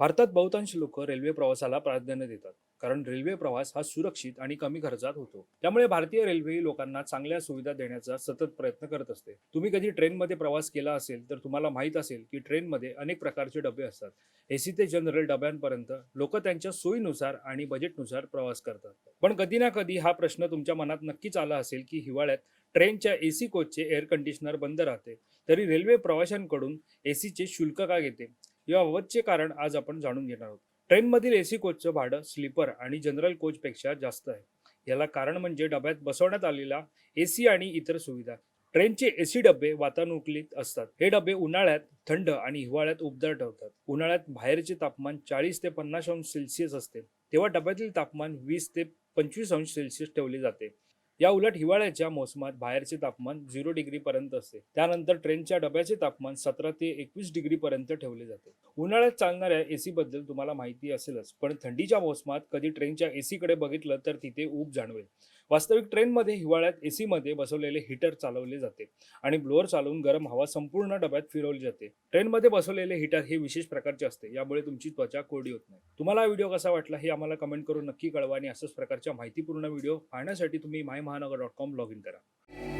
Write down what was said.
भारतात बहुतांश लोक रेल्वे प्रवासाला प्राधान्य देतात कारण रेल्वे प्रवास हा सुरक्षित आणि कमी खर्चात होतो. त्यामुळे भारतीय रेल्वे लोकांना चांगल्या सुविधा देण्याचा सतत प्रयत्न करत असते. तुम्ही कधी ट्रेनमध्ये प्रवास केला असेल तर तुम्हाला माहीत असेल की ट्रेनमध्ये अनेक प्रकारचे डबे असतात. एसी ते जनरल डब्यांपर्यंत लोक त्यांच्या सोयीनुसार आणि बजेटनुसार प्रवास करतात. पण कधी ना कधी हा प्रश्न तुमच्या मनात नक्कीच आला असेल की हिवाळ्यात ट्रेनच्या एसी कोचचे एअर कंडिशनर बंद राहते तरी रेल्वे प्रवाशांकडून एसीचे शुल्क का घेते? याबाबतचे कारण आज आपण जाणून घेणार आहोत. ट्रेनमधील एसी कोचचं भाडं स्लीपर आणि जनरल कोचपेक्षा जास्त आहे. याला कारण म्हणजे डब्यात बसवण्यात आलेला एसी आणि इतर सुविधा. ट्रेनचे एसी डबे वातानुकूलित असतात. हे डबे उन्हाळ्यात थंड आणि हिवाळ्यात उबदार ठेवतात. उन्हाळ्यात बाहेरचे तापमान चाळीस ते पन्नास अंश सेल्सिअस असते. तेव्हा डब्यातील तापमान वीस ते पंचवीस अंश सेल्सिअस ठेवले जाते. या उलट हिवाळ्याच्या मोसमात बाहेरचे तापमान झिरो डिग्री पर्यंत असते. त्यानंतर ट्रेनच्या डब्याचे तापमान सतरा ते एकवीस डिग्री पर्यंत ठेवले जाते. उन्हाळ्यात चालणाऱ्या एसी बद्दल तुम्हाला माहिती असेलच पण थंडीच्या मोसमात कधी ट्रेनच्या एसी कडे बघितलं तर तिथे ऊब जाणवेल. वास्तविक ट्रेनमध्ये हिवाळ्यात एसी मध्ये बसवलेले हीटर चालवले जाते आणि ब्लोअर चालवून गरम हवा संपूर्ण डब्यात फिरवली जाते. ट्रेनमध्ये बसवलेले हीटर हे विशेष प्रकारचे असते यामुळे तुमची त्वचा कोरडी होत नाही. तुम्हाला हा व्हिडिओ कसा वाटला हे आम्हाला कमेंट करून नक्की कळवा आणि अशाच प्रकारच्या माहितीपूर्ण व्हिडिओ पाहण्यासाठी तुम्ही माय महानगर डॉट कॉम लॉग इन करा.